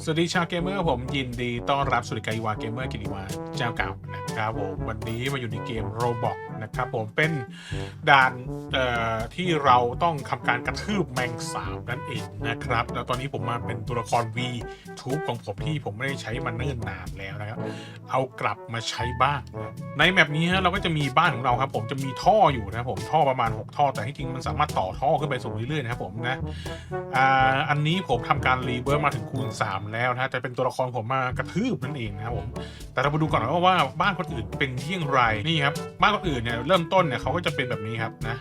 สวัสดีชาวเกมเมอร์ผมยินดีต้อนรับสุริกายวาเกมเมอร์กินิวาเจ้าเก่านะครับผมวันนี้มาอยู่ในเกมโรบอก นะครับผมเป็นด่านที่เราต้องทำการกระทืบแมงสาบนั่นเองนะครับ แล้วตอนนี้ผมมาเป็นตัวละคร V ทูบของผมที่ผมไม่ได้ใช้มาเนิ่นนานแล้วนะครับ เอากลับมาใช้บ้างนในแมปนี้ฮะเราก็จะมีบ้านของเราครับ ผมจะมีท่ออยู่นะผมท่อประมาณ 6 ท่อ แต่ที่จริงมันสามารถต่อท่อขึ้นไปสูงเรื่อยๆนะครับผมนะอันนี้ผมทำการรีเวิร์มาถึงคูณ 3 แล้วนะฮะเป็นตัวละครผมมากระทืบนั่นเองนะครับผมแต่เรามาดูก่อนว่าบ้านคนอื่นเป็นเยี่ยงไรนี่ครับบ้านคนอื่นเนี่ยเริ่มต้นเนี่ยเขาก็จะเป็นแบบนี้ครับนะ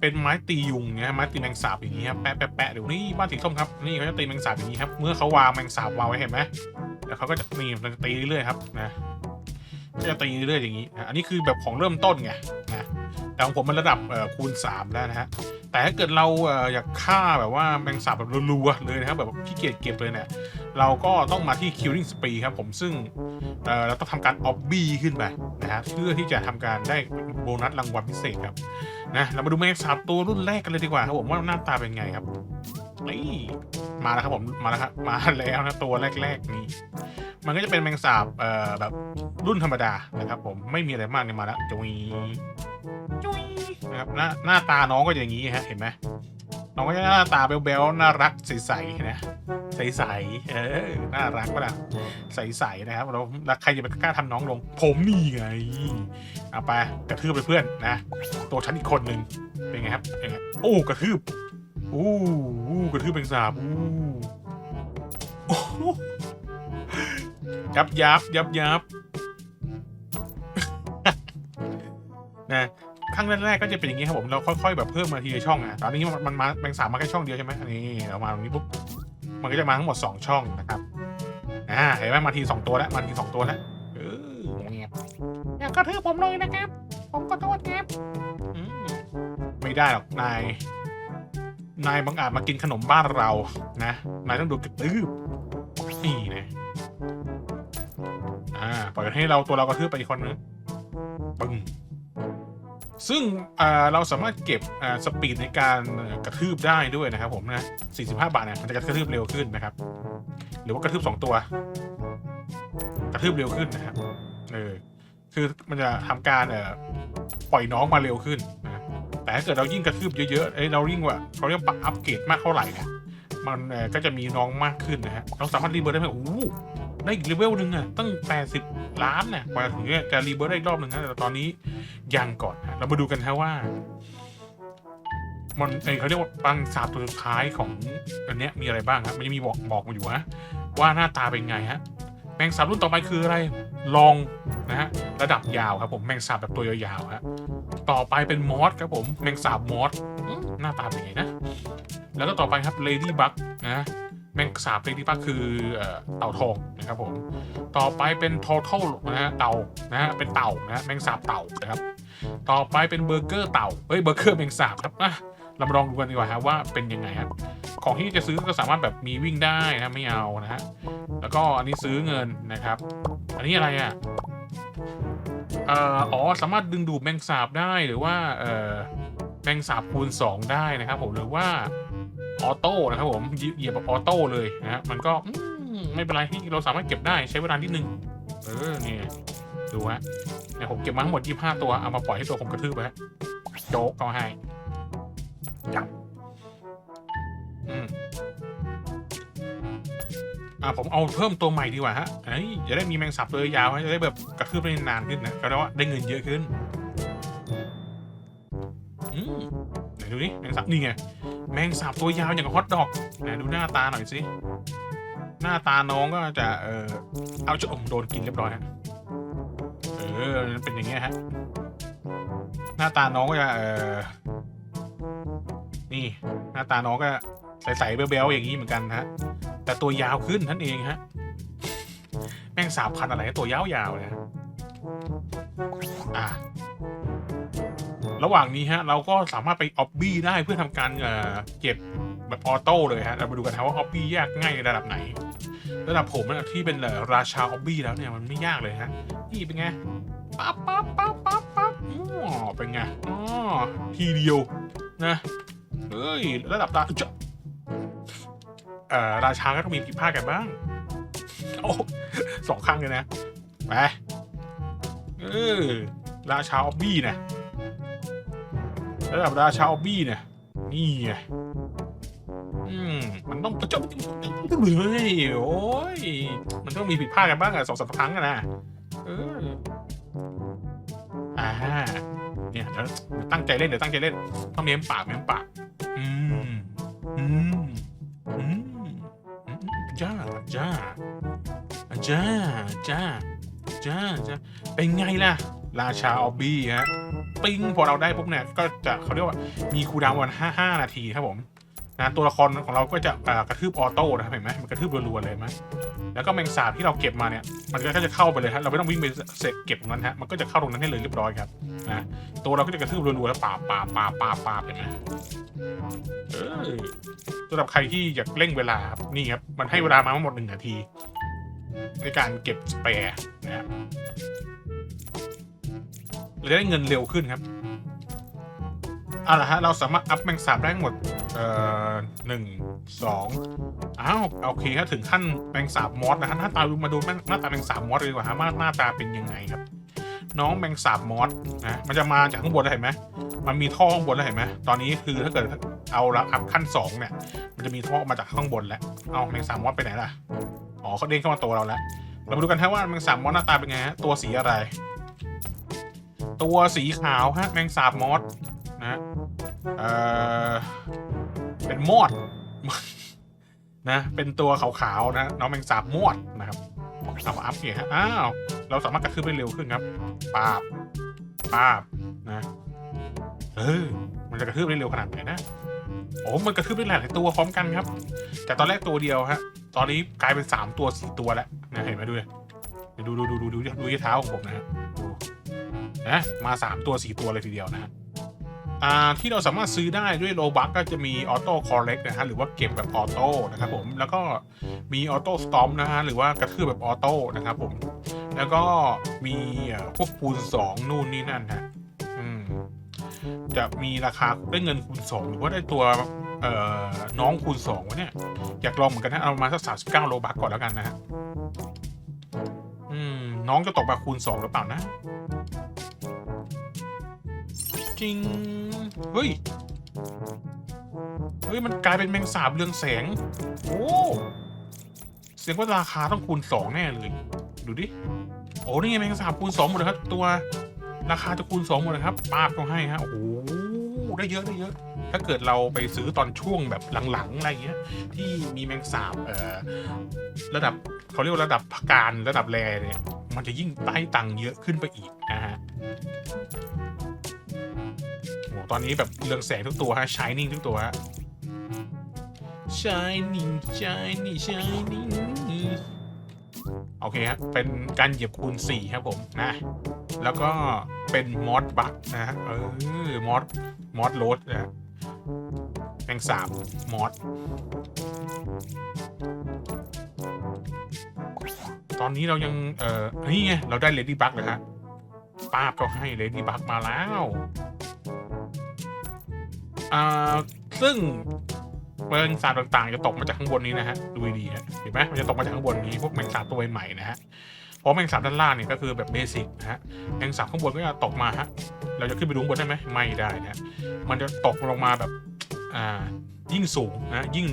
เป็นไม้ตียุงเนะไม้ตีแมงสาบอย่างนี้ครับแปะแปะแปะเดี๋ยวนี่บ้านสีส้มครับนี่เขาจะตีแมงสาบอย่างนี้ครับเมื่อเขาวางแมงสาบวางไว้เห็นไหมแล้วเขาก็จะนี่มันจะตีเรื่อยๆครับนะก็จะตีเรื่อยๆอย่างนี้อันนี้คือแบบของเริ่มต้นไงนะแต่ของผมมันระดับคูณ 3 แล้วนะฮะแต่ถ้าเกิดเราอยากฆ่าแบบว่าแมงสาบแบบรัวๆเลยนะครับแบบขี้เกียจเก็บเลยเนี่ย เราก็ต้องมาที่ killing spree ครับผมซึ่งเเราต้องทำการออบบี้ขึ้นไปนะฮะเพื่อที่จะทำการได้โบนัสรางวัลพิเศษครับนะเรามาดูแมงสาบตัวรุ่นแรกกันเลยดีกว่าครับผมว่าหน้าตาเป็นไงครับนี่มาแล้วครับผมมาแล้วครับมาแล้วนะตัวแรก ๆ นี้ มันก็จะเป็นแมงสาบเอ่อแบบรุ่นธรรมดานะครับ ผมไม่มีอะไรมากเนี่ยมาแล้วจุยจุยนะครับหน้าหน้าตาน้องก็จะอย่างนี้ฮะเห็นไหมน้องก็จะหน้าตาเบลๆน่ารักใสๆนะ ใสๆเออน่ารักปะล่ะใสๆนะครับเราแล้วใครจะไปกล้าทำน้องลง ผมนี่ไงเอาไปกระทืบไปเพื่อนนะ ตัวฉันอีกคนหนึ่งเป็นไงครับเป็นไงโอ้กระทืบอู้อู้กระทืบเป็นสาบอู้โอ้โหยับยับยับยับนะข้างแรกๆก็จะเป็นอย่างนี้ครับผมเราค่อยๆแบบเพิ่มมาทีละช่องอะตอนนี้มันมันมาแบ่งสามมาแค่ช่องเดียวใช่ไหมอันนี้เรามาตรงนี้ปุ๊บ มันก็จะมาทั้งหมดสองช่องนะครับ อ่า เห็นไหมมาทีสองตัวแล้ว มาทีสองตัวแล้วเออเงียบอย่ากระทืบผมเลยนะครับ ผมขอโทษครับไม่ได้หรอก นาย นายบังอาจมากินขนมบ้านเรา นะ นายต้องดูกระตืบนี่นะ อ่า ปล่อยให้เราตัวเรากระทืบไปอีกคนนึงปึ้ง ซึ่งเราสามารถเก็บสปีดในการกระทืบได้ด้วยนะครับผมนะ 45 บาทเนี่ยมันจะกระทืบเร็วขึ้นนะครับ หรือว่ากระทืบ 2 ตัว กระทืบเร็วขึ้นนะครับ เออ คือมันจะทำการเอ่อปล่อยน้องมาเร็วขึ้นนะแต่ถ้าเกิดเรายิ่งกระทืบเยอะๆเอ้ยเรายิ่งว่าเขาเรียกปรับอัปเกรดมากเท่าไหร่เนี่ยมันก็จะมีน้องมากขึ้นนะฮะ เราสามารถรีเบิร์ดได้ไหมโอ้โได้อีกเลเวลหนึ่งอะตั้ง 80 ล้านเนี่ยกว่าถึงจะรีเบิร์ดได้อีกรอบหนึ่งนะแต่ตอนนี้ยังก่อนนะเรามาดูกันฮะว่ามันเอ้ยเขาเรียกว่าปังสาบตัวสุดท้ายของอันเนี้ยมีอะไรบ้างครับมันจะมีบอกบอกมาอยู่นะว่าหน้าตาเป็นไงฮะแมงสาบรุ่นต่อไปคืออะไร ลองนะฮะระดับยาวครับผมแมงสาบแบบตัวยาวๆฮะต่อไปเป็นมอสครับผมแมงสาบมอสหน้าตาเป็นไงนะ แล้วก็ต่อไปครับเลดี้บั g นะ แมงสาบเลดี้บั g คือเต่าทองนะครับผมต่อไปเป็นทอทัลนะฮะเต่านะฮะเป็นเต่านะฮะแมงสาบเต่านะครับต่อไปเป็นเบอร์เกอร์เต่าเฮ้ยเบอร์เกอร์แมงสาบครับอะเรามาลองดูกันดีกว่าครับว่าเป็นยังไงครับของที่จะซื้อก็สามารถแบบมีวิ่งได้นะไม่เอานะฮะแล้วก็อันนี้ซื้อเงินนะครับ อันนี้อะไรอะเอ่ออ๋อสามารถดึงดูดแมงสาบได้หรือว่าเอ่อแมงสาบคูณ 2 ได้นะครับผมหรือว่า ออโต้นะครับผมเหยีเหยียบแบบออโต้เลยนะฮะมันก็อืมไม่เป็นไรที่เราสามารถเก็บได้ใช้เวลานิดนึงเออเนี่ยดูฮะเนี่ยผมเก็บมาทั้งหมด 25 ตัว เอามาปล่อยให้ตัวผมกระทืบไปฮะโจ๊กก็ให้ยับอืมอ่าผมเอาเพิ่มตัวใหม่ดีกว่าฮะเอ้ยจะได้มีแมงสาบตัวยาวๆจะได้แบบกระทืบได้นานขึ้นนะก็ได้ว่าได้เงินเยอะขึ้น อืมไหนดูนี่แมงสาบนี่ไง แมงสาบตัวยาวอย่างกับฮอตดอกไหนดูหน้าตาหน่อยสิหน้าตาน้องก็จะเออเอาจะอมโดนกินเรียบร้อยฮะเออเป็นอย่างเงี้ยฮะหน้าตาน้องก็จะเออนี่ หน้าตาน้องก็ใสๆเบลๆอย่างนี้เหมือนกันฮะแต่ตัวยาวขึ้นนั่นเองฮะแมงสาบพันอะไรตัวยาวๆเนี่ยอะ ระหว่างนี้ฮะเราก็สามารถไปออบบี้ได้เพื่อทำการเก็บแบบออโต้เลยฮะเรามาดูกันนะว่าออบบี้ยากง่ายในระดับไหน ระดับผมนะที่เป็นราชาออบบี้แล้วเนี่ยมันไม่ยากเลยฮะนี่เป็นไงปั๊บปั๊บปั๊บปั๊บปั๊บอ๋อเป็นไงอ๋อทีเดียวนะเฮ้ยระดับราชเอ่อราชาก็ต้องมีผิดพลาดกันบ้างโอ้สองข้างเลยนะไปเออราชาออบบี้นะ ระดับราชาออบบี้เนี่ย นี่ไงอืมมันต้องประจบเฮ้ยโอ้ย มันต้องมีผิดพลาดกันบ้างอะสองสามครั้งอะนะเอออ่าเนี่ยเดี๋ยวตั้งใจเล่นเดี๋ยวตั้งใจเล่นต้องเม้มปากเม้มปากอืมอืมอืมอืมจ้าจ้าจ้าจ้าจ้าจ้าเป็นไงล่ะ ราชาออบบี้ฮะ ปิ้งพอเราได้ปุ๊บเนี่ยก็จะเขาเรียกว่ามีคูลดาวน์วันห้าห้านาทีครับผมนะตัวละครของเราก็จะกระทืบออโต้นะครับเห็นไหมมันกระทืบรัวๆเลยนไหมแล้วก็แมงสาบที่เราเก็บมาเนี่ย มันก็จะเข้าไปเลยฮะเราไม่ต้องวิ่งไปเสร็จเก็บตรงนั้นฮะมันก็จะเข้าตรงนั้นให้เลยเรียบร้อยครับนะตัวเราก็จะกระทืบรัวๆแล้วปาบปาบปาบปาบปาบเห็นไหมเออสำหรับใครที่อยากเร่งเวลาครับนี่ครับมันให้เวลามาทั้งหมดหนึ่งนาที ในการเก็บสเปร์นะฮะ เราจะได้เงินเร็วขึ้นครับเอาละฮะ เราสามารถอัพแมงสาบได้ทั้งหมด เอ่อหนึ่งสองอ้าวโอเคครับถึงขั้นแมงสาบมอสนะฮะหน้าตามาดูหน้าตาแมงสาบมอสเลยดีกว่าฮะว่าหน้าตาเป็นยังไงครับ น้องแมงสาบมอสนะมันจะมาจากข้างบนแล้เห็นไหมมันมีท่อข้างบนแล้วเห็นไหมตอนนี้คือถ้าเกิดเอาละอัพขั้นสองเนี่ย มันจะมีท่อมาจากข้างบนแล้วเอาแมงสาบมอสไปไหนล่ะอ๋อเขาเด้งเข้ามาตัวเราแล้วเรามาดูกันฮะว่าแมงสาบมอสหน้าตาเป็นไงฮะตัวสีอะไร ตัวสีขาวฮะแมงสาบมอสนะเออเป็นมอดนะเป็นตัวขาวๆนะน้องแมงสาบมอดนะครับเอาอัพเนี่ยฮะอ้าวเราสามารถกระทืบได้เร็วขึ้นครับปาบปาบนะเออมันจะกระทืบได้เร็วขนาดไหนนะโอ้มันกระทืบได้หลายตัวพร้อมกันครับ แต่ตอนแรกตัวเดียวฮะตอนนี้กลายเป็นสามตัวสี่ตัวแล้วนะเห็นไหมดูเลยดูดูดูดูดูดูที่เท้าของผมนะฮะ นะมาสามตัวสี่ตัวเลยทีเดียวนะฮะที่เราสามารถซื้อได้ด้วยโลบักก็จะมีออโต้คอร์เรกนะฮะหรือว่าเก็บแบบออโต้นะครับผมแล้วก็มีออโต้สตอมนะฮะหรือว่ากระทืบแบบออโต้นะครับผมแล้วก็มีพวกคูณสองนู่นนี่นั่นฮะจะมีราคาได้เงินคูณสองหรือว่าได้ตัวน้องคูณสองวะเนี่ยอยากลองเหมือนกันนะเอามาสักสามสิบเก้าโลบักก่อนแล้วกันนะฮะน้องจะตกมาคูณสองหรือเปล่านะ จริง เฮ้ย เฮ้ย มันกลายเป็นแมงสาบเรืองแสง โอ้เสียงว่าราคาต้องคูณสองแน่เลย ดูดิ โอ้นี่ไงแมงสาบคูณสองหมดเลยครับ ตัวราคาจะคูณสองหมดเลยครับป้าบก็ให้ฮะ โอ้โห ได้เยอะได้เยอะ ถ้าเกิดเราไปซื้อตอนช่วงแบบหลังๆอะไรเงี้ย ที่มีแมงสาบเอ่อระดับเขาเรียกว่าระดับพักการระดับแรเนี่ย มันจะยิ่งได้ตังเยอะขึ้นไปอีกนะฮะ ตอนนี้แบบเรืองแสงทุกตัวฮะ shining ทุกตัวฮะ shining shining shining โอเคฮะเป็นการเหยียบคูณ4ครับผมนะ แล้วก็เป็นมอสบัคนะฮะเออมอสมอสโรดนะแมงสาบมอสตอนนี้เรายัง เอ่อนี่ไง เราได้เลดี้บัคเลยฮะป้าบก็ให้เลดี้บัคมาแล้ว อ่าซึ่งแมลงสาบต่างๆ จะตกมาจากข้างบนนี้นะฮะดูดีๆฮะเห็นไหมมันจะตกมาจากข้างบนนี้พวกแมงสาบตัวใหม่นะฮะเพราะแมงสาบด้านล่างเนี่ยก็คือแบบเบสิกนะฮะแมงสาบข้างบนก็จะตกมาฮะเราจะขึ้นไปดูบนได้ไหมไม่ได้นะฮะมันจะตกลงมาแบบอ่ายิ่งสูงนะยิ่ง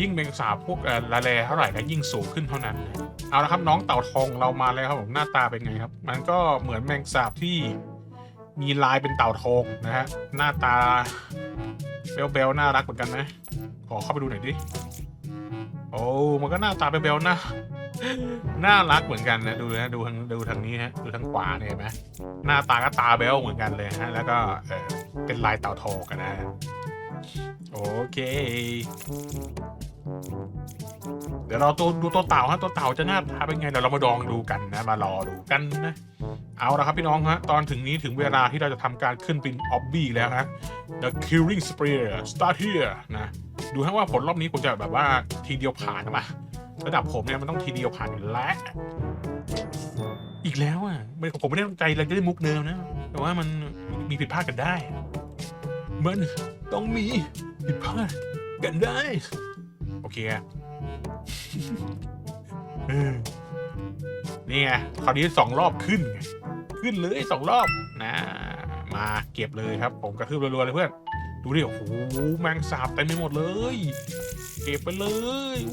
ยิ่งแมงสาบพวกละแลเท่าไหร่ก็ยิ่งสูงขึ้นเท่านั้น เอาละครับน้องเต่าทองเรามาแล้วครับผมหน้าตาเป็นไงครับ มันก็เหมือนแมงสาบที่ มีลายเป็นเต่าทองนะฮะ หน้าตาเบลเบลน่ารักเหมือนกันนะ ขอเข้าไปดูหน่อยดิ โอ้ มันก็หน้าตาเบลเบลนะน่ารักเหมือนกันนะดูนะดูทางดูทางนี้ฮะดูทางขวาเนี่ยเห็นไหมหน้าตาก็ตาเบลเหมือนกันเลยฮะแล้วก็เออเป็นลายเต่าทองกันนะ โอเค เดี๋ยวเราตัวดูตัวเต่าฮะตัวเต่าจะหน้าตาเป็นไงเดี๋ยวเรามาดองดูกันนะ มารอดูกันนะ เอาละครับพี่น้องฮะตอนถึงนี้ถึงเวลาที่เราจะทำการขึ้นเป็นออบบี้แล้วฮะ The Killing Spear Start here นะดูให้ว่าผลรอบนี้ผมจะแบบว่าทีเดียวผ่านนะมาระดับผมเนี่ยมันต้องทีเดียวผ่านอยู่แล้วอีกแล้วอะผมไม่ได้ตั้งใจเลยจะได้มุกเดิมนะ แต่ว่ามันมีผิดพลาดกันได้ มันต้องมีผิดพลาดกันได้ โอเคอะนี่ไงคราวนี้สองรอบขึ้นไงขึ้นเลยสองรอบนะมาเก็บเลยครับ ผมกระทืบรัวๆเลยเพื่อน ดูดิโอ้โหแมงสาบเต็มไปหมดเลย เก็บไปเลยอ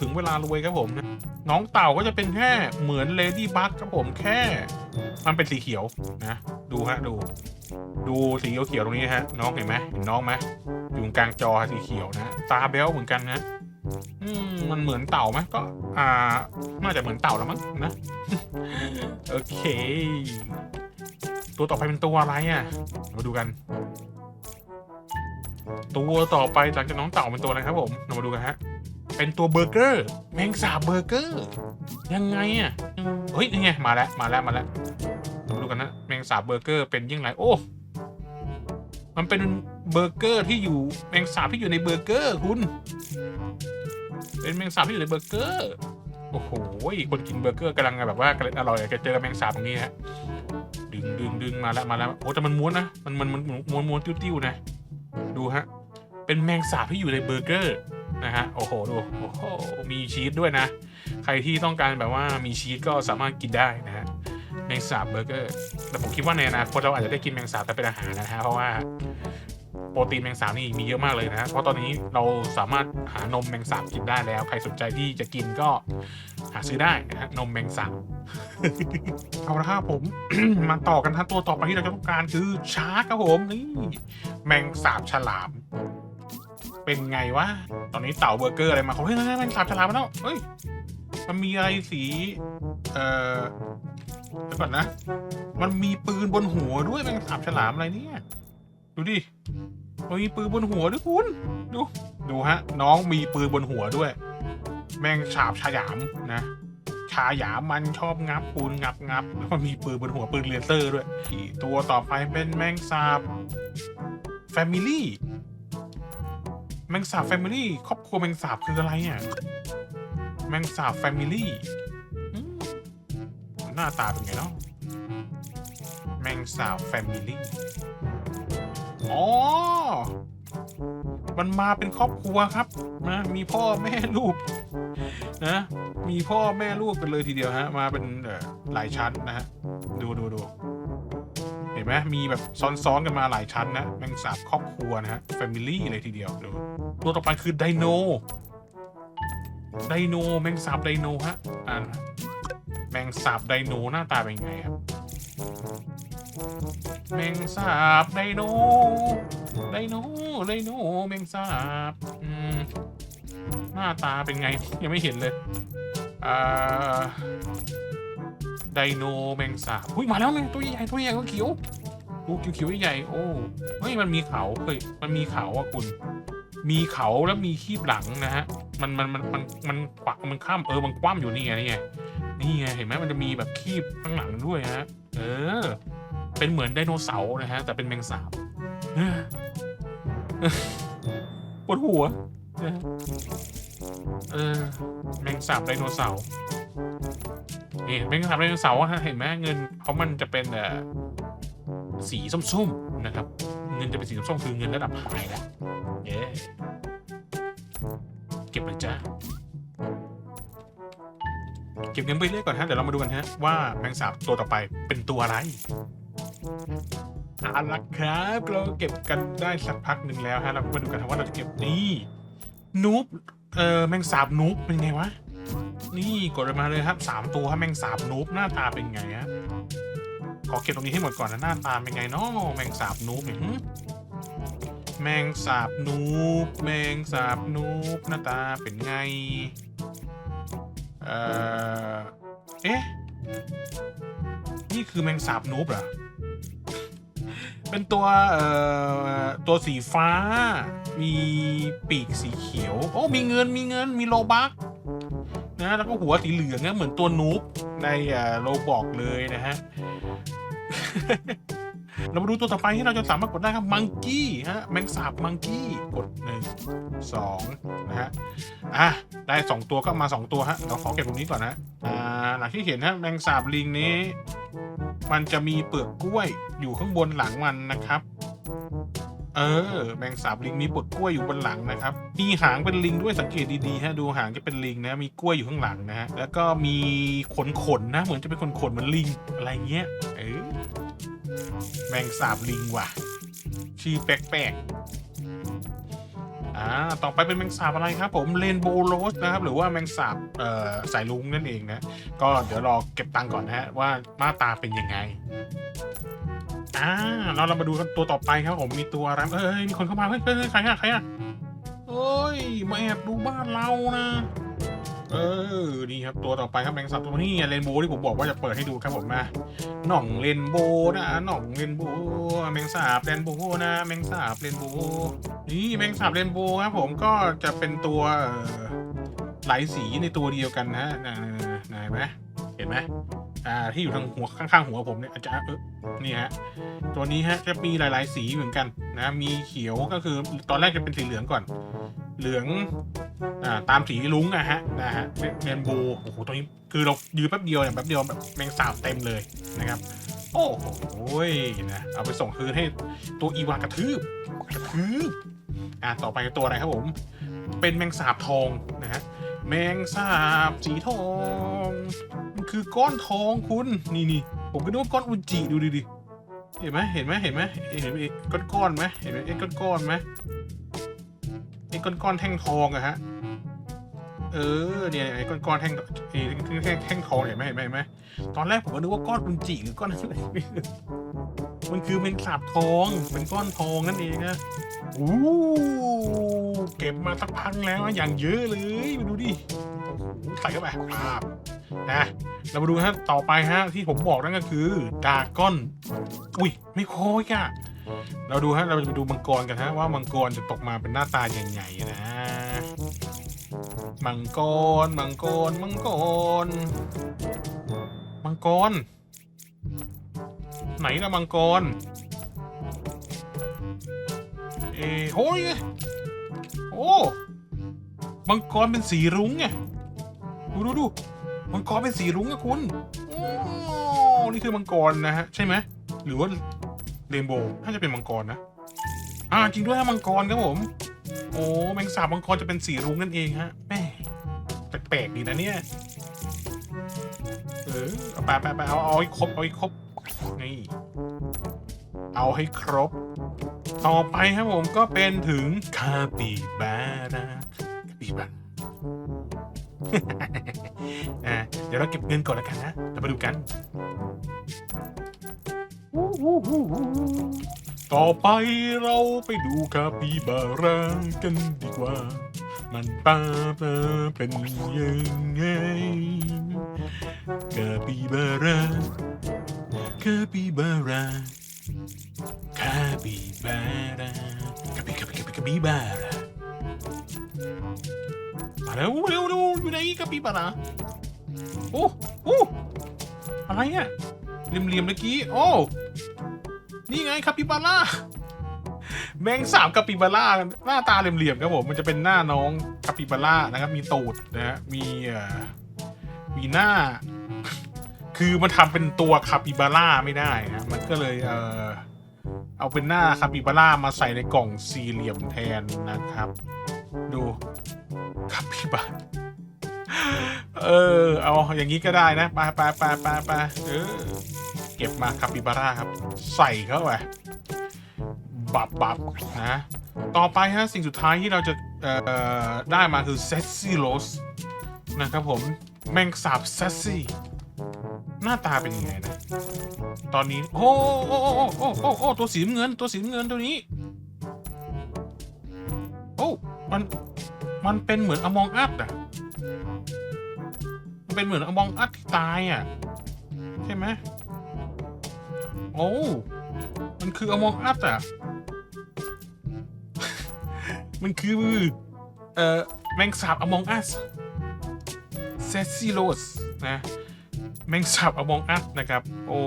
ถึงเวลารวยครับผม น้องเต่าก็จะเป็นแค่เหมือนเลดี้บั g ครับผมแค่ มันเป็นสีเขียวนะ ดูฮะดู ดูสีเขียวๆตรงนี้ฮะ น้องเห็นไหมเห็นน้องไหมอยู่กลางจอสีเขียวนะตาเบลเหมือนกันนะอืมมันเหมือนเต่าไหมก็ อ่า น่าจะเหมือนเต่าแล้วมั้งนะโอเค ตัวต่อไปเป็นตัวอะไรอะมาดูกัน ตัวต่อไปหลังจากน้องเต่าเป็นตัวอะไรครับผมเรามาดูกันฮะ เป็นตัวเบอร์เกอร์ แมงสาบเบอร์เกอร์ ยังไงอะเฮ้ยนี่ไงมาแล้วมาแล้วมาแล้วมาดูกันนะแมงสาบเบอร์เกอร์เป็นยังไงโอ้มันเป็นเบอร์เกอร์ที่อยู่แมงสาบที่อยู่ในเบอร์เกอร์คุณ เป็นแมงสาบที่อยู่ในเบอร์เกอร์โอ้โหคนกินเบอร์เกอร์กำลังแบบว่ากำลังอร่อยจะเจอแมงสาบตรงนี้ฮะดึงดึงดึงมาแล้วมาแล้วโอ้แต่มันม้วนนะมันมันมันม้วนม้วนติ้วติ้วนะ ดูฮะเป็นแมงสาบที่อยู่ในเบอร์เกอร์ นะฮะ โอ้โห ดู โอ้โห มีชีสด้วยนะ ใครที่ต้องการแบบว่ามีชีสก็สามารถกินได้นะฮะ แมงสาบเบอร์เกอร์ แต่ผมคิดว่าในอนาคตเราอาจจะได้กินแมงสาบแต่เป็นอาหารนะฮะ เพราะว่าโปรตีนแมงสาบนี่มีเยอะมากเลยนะ เพราะตอนนี้เราสามารถหานมแมงสาบกินได้แล้ว ใครสนใจที่จะกินก็หาซื้อได้นะฮะนมแมงสาบ เอาละครับผม มาต่อกันฮะตัวต่อไปที่เราจะต้องการคือชาร์กครับผมนี่แมงสาบฉลาม เป็นไงวะ ตอนนี้เต่าเบอร์เกอร์อะไรมาเขาเฮ้ยนั่นๆแมงสาบฉลามมาแล้วเฮ้ย มันมีอะไรสี เอ่อเดี๋ยวก่อนนะ มันมีปืนบนหัวด้วยแมงสาบฉลามอะไรเนี่ย ดูดิมันมีปืนบนหัวด้วยคุณ ดู ดูฮะ น้องมีปืนบนหัวด้วย แมงสาบฉลามนะ ชายามมันชอบงับปูนงับงับแล้วก็มีปืนบนหัวปืนเลเซอร์ด้วย ตัวต่อไปเป็นแมงสาบแฟมิลี่ แมงสาบแฟมิลี่ครอบครัวแมงสาบคืออะไรอะแมงสาบแฟมิลี่หน้าตาเป็นไงเนาะแมงสาบแฟมิลี่อ๋อมันมาเป็นครอบครัวครับนะมีพ่อแม่ลูกนะมีพ่อแม่ลูกกันเลยทีเดียวฮะ มาเป็นหลายชั้นนะฮะ ดูดูดู ห็นไหมมีแบบซ้อนๆกันมาหลายชั้นนะแมงสาบครอบครัวนะฮะแฟมิลี่เลยทีเดียวดูตัวต่อไปคือไดโนไดโนแมงสาบไดโนฮะอ่านแมงสาบไดโนหน้าตาเป็นไงครับแมงสาบไดโนไดโนไดโนแมงสาบหน้าตาเป็นไงยังไม่เห็นเลยอ่า ไดโนแมงสาบอุ้ยมาแล้วไงตัวใหญ่ตัวใหญ่ตัวเขียวตัวเขียวๆใหญ่โอ้เฮ้ยมันมีเขาเฮ้ยมันมีเขาอะคุณ มีเขาแล้วมีคีบหลังนะฮะมันมันมันมันมันขวามันข้ามเออมันคว่ำอยู่นี่ไงนี่ไงนี่ไงเห็นไหมมันจะมีแบบคีบข้างหลังด้วยฮะเออ เป็นเหมือนไดโนเสาร์นะฮะ แต่เป็นแมงสาบปวดหัวเออแมงสาบไดโนเสาร์ นี่แมงสาบไดโนเสาร์เห็นไหมเงินเขามันจะเป็นเอ่อสีส้มๆนะครับ เงินจะเป็นสีส้มๆคือเงินระดับไฮแล้วเย้เก็บเลยจ้าเก็บเงินไปเรื่อยก่อนฮะเดี๋ยวเรามาดูกันฮะว่าแมงสาบตัวต่อไปเป็นตัวอะไรเอาละครับเราเก็บกันได้สักพักหนึ่งแล้วฮะเราก็มาดูกันว่าเราจะเก็บนี่นูบเออแมงสาบนุ๊กเป็นไงวะ นี่กดมาเลยครับสามตัวครับแมงสาบนุ๊กหน้าตาเป็นไงฮะขอเก็บตรงนี้ให้หมดก่อนนะหน้าตาเป็นไงเนาะแมงสาบนุ๊กเนี่ยแมงสาบนุ๊กแมงสาบนุ๊กหน้าตาเป็นไง เออเอ๊ะ นี่คือแมงสาบนุ๊กเหรอ เป็นตัว เอ่อ ตัวสีฟ้า มีปีกสีเขียว โอ้ มีเงินมีเงินมีโลบัก นะแล้วก็หัวสีเหลืองเนี่ยเหมือนตัวนูบในโลบอกเลยนะฮะ เรามาดูตัวต่อไปที่เราจะสามารถกดได้ครับมังกี้ฮะแมงสาบมังกี้กดหนึ่งสองนะฮะอะได้สองตัวก็มาสองตัวฮะเราขอเก็บตรงนี้ก่อนนะอ่าหลังที่เห็นฮะแมงสาบลิงนี้ มันจะมีเปลือกกล้วยอยู่ข้างบนหลังมันนะครับ เออ แมงสาบลิงมีปลดกล้วยอยู่บนหลังนะครับ มีหางเป็นลิงด้วยสังเกตดีๆฮะดูหางจะเป็นลิงนะ มีกล้วยอยู่ข้างหลังนะฮะ แล้วก็มีขนขนนะ เหมือนจะเป็นขนขนเหมือนลิงอะไรเงี้ย เออ แมงสาบลิงว่ะ ชื่อแปลกๆอ่า ต่อไปเป็นแมงสาบอะไรครับผมเรนโบว์โรสนะครับ หรือว่าแมงสาบเอ่อสายลุงนั่นเองนะ ก็เดี๋ยวรอเก็บตังก่อนนะฮะว่าหน้าตาเป็นยังไง อ่าเราเรามาดูตัวต่อไปครับผมมีตัวอะไรเอ้ยมีคนเข้ามาเฮ้ยเฮ้ยเฮ้ยใครอะใครอะเอ้ยมาแอบดูบ้านเรานะเออนี่ครับตัวต่อไปครับแมงสาบตัวนี้เรนโบว์ที่ผมบอกว่าจะเปิดให้ดูครับผมมาหน่องเรนโบว์นะหน่องเรนโบว์แมงสาบเรนโบว์นะแมงสาบเรนโบว์นี่แมงสาบเรนโบว์ครับผมก็จะเป็นตัวหลายสีในตัวเดียวกันนะนะนะเห็นไหม เห็นไหมอ่าที่อยู่ทางหัวข้างๆหัวผมเนี่ยอาจจะเออนี่ฮะตัวนี้ฮะจะมีหลายๆสีเหมือนกันนะมีเขียวก็คือตอนแรกจะเป็นสีเหลืองก่อน เหลืองอ่าตามสีลุ้งนะฮะนะฮะเรนโบว์โอ้โหตัวนี้คือเรายืนแป๊บเดียวเนี่ยแป๊บเดียวแบบแมงสาบเต็มเลยนะครับ โอ้โหนะเอาไปส่งคืนให้ตัวอีวากระทืบกระทืบอะต่อไปตัวอะไรครับผม เป็นแมงสาบทองนะฮะแมงสาบสีทอง มันคือก้อนทองคุณนี่นี่ผมก็นึกว่าก้อนอุจิดูดิดิเห็นไหมเห็นไหมเห็นไหมเห็นไอ้ก้อนก้อนไหมเห็นไหมไอ้ก้อนก้อนไหมไอ้ก้อนก้อนแท่งทองอะฮะเออเนี่ยไอ้ก้อนก้อนแท่งไอ้แท่งแท่งทองเห็นไหมเห็นไหมเห็นไหมตอนแรกผมก็นึกว่าก้อนอุจิหรือก้อนอะไรมันคือแมงสาบทองเป็นก้อนทองนั่นเองนะอู้เก็บมาสักพักแล้วอย่างเยอะเลยมาดูดิใส่เข้าไปภาพ นะเรามาดูฮะต่อไปฮะที่ผมบอกนั่นก็คือดาก้อนอุ้ยไม่โคอยอะเราดูฮะเราจะไปดูมังกรกันฮะว่ามังกรจะตกมาเป็นหน้าตาอย่างไงนะมังกรมังกรมังกรมังกร ไหนละมังกรเอ้โอ้ยโอ้มังกรเป็นสีรุ้งไงดูดูดู มังกรเป็นสีรุ้งอะคุณโอ้นี่คือมังกรนะฮะ ใช่ไหม หรือว่าเรนโบว์น่าจะเป็นมังกรนะ อ่า จริงด้วยฮะมังกรครับผม โอ้แมงสาบมังกรจะเป็นสีรุ้งนั่นเองฮะแม่แปลกๆดีนะเนี่ย เออเอาไปไปไปเอาเอาให้ครบเอาให้ครบ นี่ เอาให้ครบ ต่อไปครับผมก็เป็นถึงคาปิบาร่าคาปิบาร่า อะเดี๋ยวเราเก็บเงินก่อนแล้วกันนะเรามาดูกัน ต่อไปเราไปดูคาปิบาร่ากันดีกว่า มันป้าเป็นยังไงคาปิบาร่าคาปิบาร่าคาปิบาร่าคาปิคาปิคาปิคาปิบาร่า มาแล้วเร็วเร็วอยู่ไหนคาปิบาร่าโอ้โอ้อะไรอะเหลี่ยมๆเมื่อกี้ โอ้ นี่ไงคาปิบาร่า แมงสามคาปิบาร่า หน้าตาเหลี่ยมๆครับผม มันจะเป็นหน้าน้องคาปิบาร่านะครับ มีตูดนะฮะ มีเอ่อมีหน้า คือมันทำเป็นตัวคาปิบาร่าไม่ได้นะ มันก็เลยเออเอาเป็นหน้าคาปิบาร่ามาใส่ในกล่องสี่เหลี่ยมแทนนะครับ ดูคาปิบาเออ เอาอย่างนี้ก็ได้นะไปไปไปไปไปเออ เก็บมาคาปิบาร่าครับ ใส่เข้าไปบับบับนะ ต่อไปฮะ สิ่งสุดท้ายที่เราจะเอ่อได้มาคือเซสซี่โรสนะครับผม แมงสาบเซสซี่หน้าตาเป็นยังไงนะ ตอนนี้ โอ้โอ้โอ้โอ้โอ้โอ้ตัวสีเงิน ตัวสีเงินตัวนี้ มัน มันเป็นเหมือนอมองอัดอะมันเป็นเหมือนอมองอัดที่ตายอะใช่ไหมโอ้มันคืออมองอัดอะมันคือ เอ่อแมงสาบอมองอัสเซซิโลสนะแมงสาบอมองอัสนะครับ โอ้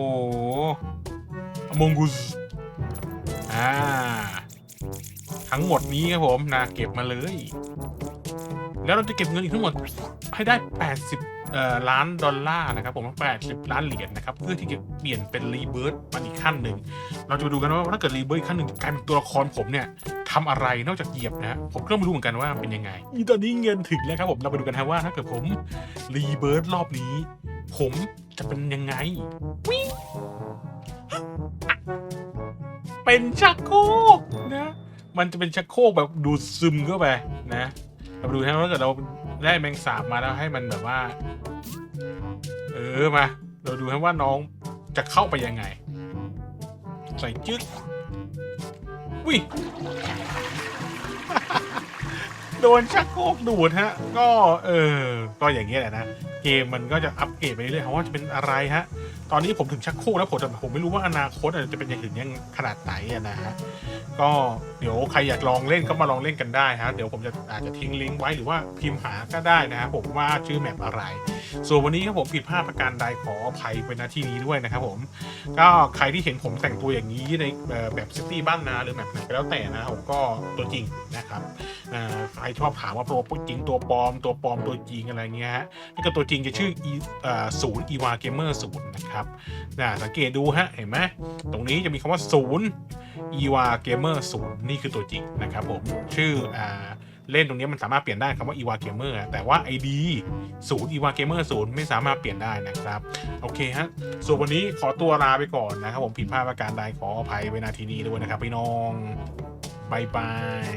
อมองกุสอ่า ทั้งหมดนี้ครับผมนะเก็บมาเลย แล้วเราจะเก็บเงินอีกทั้งหมดให้ได้ 80เอ่อล้านดอลลาร์นะครับผมแปดสิบล้านเหรียญนะครับ เพื่อที่จะเปลี่ยนเป็นรีเบิร์ตมันอีกขั้นหนึ่ง เราจะมาดูกันว่าถ้าเกิดรีเบิร์ตขั้นหนึ่งกลายเป็นตัวละครผมเนี่ยทำอะไรนอกจากเหยียบนะผมก็ไม่รู้เหมือนกันว่าเป็นยังไงตอนนี้เงินถึงแล้วครับผมเราไปดูกันฮะว่าถ้าเกิดผมรีเบิร์ตรอบนี้ ผมจะเป็นยังไงวิ่งเป็นชักโครกนะ มันจะเป็นชักโครกแบบดูดซึมเข้าไปนะเราดูนะว่าถ้าเกิดเราได้แมงสาบมาแล้วให้มันแบบว่า เออมา เราดูให้ว่าน้องจะเข้าไปยังไง ใส่จึ๊กวิโดนชักโครกดูดฮะ ก็เออก็อย่างเงี้ยแหละนะเกมมันก็จะอัปเกรดไปเรื่อยๆว่าจะเป็นอะไรฮะ ตอนนี้ผมถึงชักโครกแล้วผมแต่ผมไม่รู้ว่าอนาคตอาจจะเป็นอย่างถึงยังขนาดไหนนะฮะก็ ดี๋ยวใครอยากลองเล่นก็มาลองเล่นกันได้ฮะเดี๋ยวผมจะอาจจะทิ้งลิงก์ไว้หรือว่าพิมพ์หาก็ได้นะฮะผมว่าชื่อแมปอะไร ส่วนวันนี้ครับผมผิดพลาดประการใดขออภัยเป็นนาที่นี้ด้วยนะครับผมก็ใครที่เห็นผมแต่งตัวอย่างนี้ในแบบซิตี้บ้านนาหรือแบบไหนก็แล้วแต่นะผมก็ตัวจริงนะครับใครชอบถามว่าตัวจริงตัวปลอมตัวปลอมตัวจริงอะไรเงี้ยฮะถ้าเกิดตัวจริงจะชื่ออีเอ่อศูนย์อีวาเกมเมอร์ศูนย์นะครับนะสังเกตดูฮะเห็นไหมตรงนี้จะมีคำว่าศูนย์ อีวาเกมเมอร์ศูนย์นี่คือตัวจริงนะครับผม ชื่ออ่าเล่นตรงนี้มันสามารถเปลี่ยนได้คำว่า e w a Gamer แต่ว่า ID ศูนย์ e w a Gamer ศูนย์ไม่สามารถเปลี่ยนได้นะครับ โอเคฮะ ส่วนวันนี้ขอตัวลาไปก่อนนะครับ ผมผิดพลาดประการใดขออภัยไว้นาทีนี้ด้วยนะครับพี่น้องบายบาย